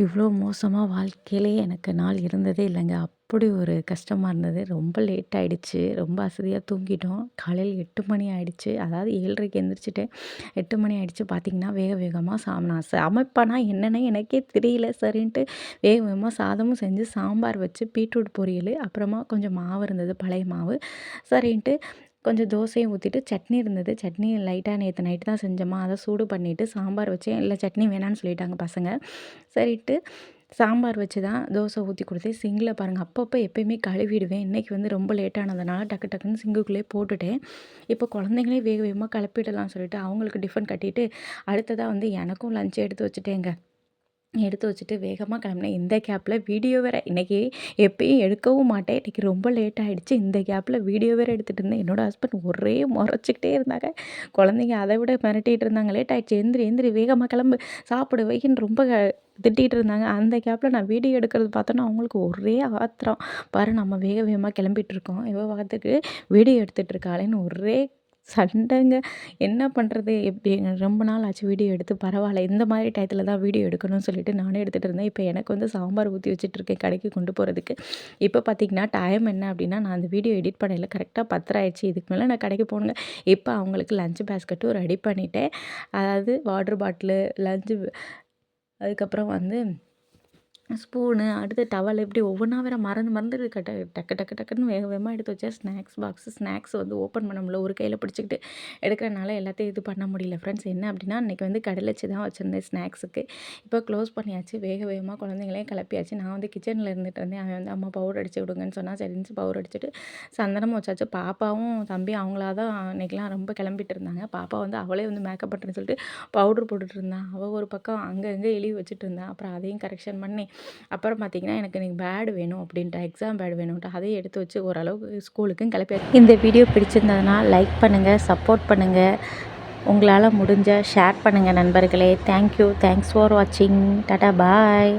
இவ்வளோ மோசமாக வாழ்க்கையிலே எனக்கு நாள் இருந்ததே இல்லைங்க. அப்படி ஒரு கஷ்டமாக இருந்தது. ரொம்ப லேட் ஆகிடுச்சு ரொம்ப அசதியாக தூங்கிட்டோம். காலையில் எட்டு மணி ஆகிடுச்சு அதாவது 7:30க்கு எந்திரிச்சுட்டேன். 8 மணி ஆகிடுச்சு பார்த்தீங்கன்னா, வேக வேகமாக சாம் நான் சமைப்பேனா என்னன்னே எனக்கே தெரியல. சரின்ட்டு வேக வேகமாக சாதமும் செஞ்சு, சாம்பார் வச்சு, பீட்ரூட் பொரியல், அப்புறமா கொஞ்சம் மாவு இருந்தது, பழைய மாவு. சரின்ட்டு கொஞ்சம் தோசையும் ஊற்றிட்டு சட்னி இருந்தது. சட்னி லைட்டாக நேற்று நைட்டு தான் செஞ்சோமா, அதை சூடு பண்ணிவிட்டு சாம்பார் வச்சேன். இல்லை சட்னி வேணான்னு சொல்லிட்டாங்க பசங்க. சரிட்டு சாம்பார் வச்சு தான் தோசை ஊற்றி கொடுத்து சிங்கில் பாருங்கள் அப்பப்போ எப்பயுமே கழுவிடுவேன். இன்றைக்கி வந்து ரொம்ப லேட்டானதுனால டக்கு டக்குன்னு சிங்குக்குள்ளேயே போட்டுட்டேன். இப்போ குழந்தைங்களே வேக வேகமாக கிளப்பிடலாம்னு சொல்லிட்டு, அவங்களுக்கு டிஃபன் கட்டிட்டு, அடுத்ததாக வந்து எனக்கும் லஞ்ச் எடுத்து வச்சுட்டேங்க. எடுத்து வச்சுட்டு வேகமாக கிளம்புனேன். இந்த கேப்பில் வீடியோ வேற இன்றைக்கி எப்பயும் எடுக்கவும் மாட்டேன். இன்னைக்கு ரொம்ப லேட் ஆகிடுச்சு இந்த கேப்பில் வீடியோ வேறு எடுத்துகிட்டு இருந்தேன். என்னோட ஹஸ்பண்ட் ஒரே முறைச்சிக்கிட்டே இருந்தாங்க. குழந்தைங்க அதை விட மிரட்டிகிட்டு இருந்தாங்க. லேட் ஆகிடுச்சு எந்திரி எந்திரி வேகமாக கிளம்பு, சாப்பிடு வைன்னு ரொம்ப திட்டிகிட்டு இருந்தாங்க. அந்த கேப்பில் நான் வீடியோ எடுக்கிறது பார்த்தோன்னா, அவங்களுக்கு ஒரே ஆத்திரம். பாரு நம்ம வேக வேகமாக கிளம்பிகிட்ருக்கோம் இவ பாட்டுக்கு வீடியோ எடுத்துகிட்டு இருக்காளேன்னு ஒரே சண்டைங்க. என்ன பண்ணுறது? எப்படி ரொம்ப நாள் ஆச்சு வீடியோ எடுத்து பரவாயில்ல. இந்த மாதிரி டயத்தில் தான் வீடியோ எடுக்கணும்னு சொல்லிட்டு நானே எடுத்துகிட்டு இருந்தேன். இப்போ எனக்கு வந்து சாம்பார் ஊற்றி வச்சுட்ருக்கேன் கடைக்கு கொண்டு போகிறதுக்கு இப்போ பார்த்தீங்கன்னா, டைம் என்ன அப்படின்னா, நான் அந்த வீடியோ எடிட் பண்ணையில் கரெக்டாக பத்திரம் ஆயிடுச்சு. இதுக்கு மேலே நான் கடைக்கு போகணுங்க. இப்போ அவங்களுக்கு லஞ்ச் பேஸ்கெட்டும் ரெடி பண்ணிட்டேன். அதாவது வாட்டர் பாட்டிலு, லஞ்சு அதுக்கப்புறம் வந்து ஸ்பூனு, அடுத்து டவல் இப்படி ஒவ்வொன்றா வேற மறந்து மறந்து கட்ட டக்கு டக்கு டக்குன்னு வேக வேகமாக எடுத்து வச்சா ஸ்நாக்ஸ் பாக்ஸு ஸ்நாக்ஸ் வந்து ஓப்பன் பண்ண முடியல. ஒரு கையில் பிடிச்சிக்கிட்டு எடுக்கிறனால எல்லாத்தையும் இது பண்ண முடியல ஃப்ரெண்ட்ஸ். என்ன அப்படின்னா, அன்றைக்கி வந்து கடலைச்சு தான் வச்சுருந்தேன் ஸ்நாக்ஸுக்கு. இப்போ க்ளோஸ் பண்ணியாச்சு. வேக வேகமாக குழந்தைங்களையும் கிளப்பியாச்சு. நான் வந்து கிச்சனில் இருந்துட்டு இருந்தேன். அவன் வந்து அம்மா பவுடர் அடிச்சு விடுங்கன்னு சொன்னால் சரின்னு பவுடர் அடிச்சுட்டு சந்தனமும் வச்சாச்சு. பாப்பாவும் தம்பி அவங்களா தான் இன்னைக்கெல்லாம் ரொம்ப கிளம்பிட்டு இருந்தாங்க. பாப்பா வந்து அவளே வந்து மேக்கப் பண்ணுறேன்னு சொல்லிட்டு பவுடர் போட்டுட்டு இருந்தான் அவள் ஒரு பக்கம் அங்கே அங்கே இழி வச்சுட்டு இருந்தான் அப்புறம் அதையும் கரெக்ஷன் பண்ணி, அப்புறம் பார்த்தீங்கன்னா, எனக்கு நீங்கள் பேடு வேணும் அப்படின்ட்டு எக்ஸாம் பேடு வேணும்ட்டு அதையும் எடுத்து வச்சு ஓரளவுக்கு ஸ்கூலுக்கும் கிளப்பியாச்சு. இந்த வீடியோ பிடிச்சிருந்ததுன்னா லைக் பண்ணுங்கள் சப்போர்ட் பண்ணுங்கள் உங்களால் முடிஞ்ச ஷேர் பண்ணுங்கள் நண்பர்களே. Thank you. தேங்க்ஸ் ஃபார் வாட்சிங். டாடா பாய்.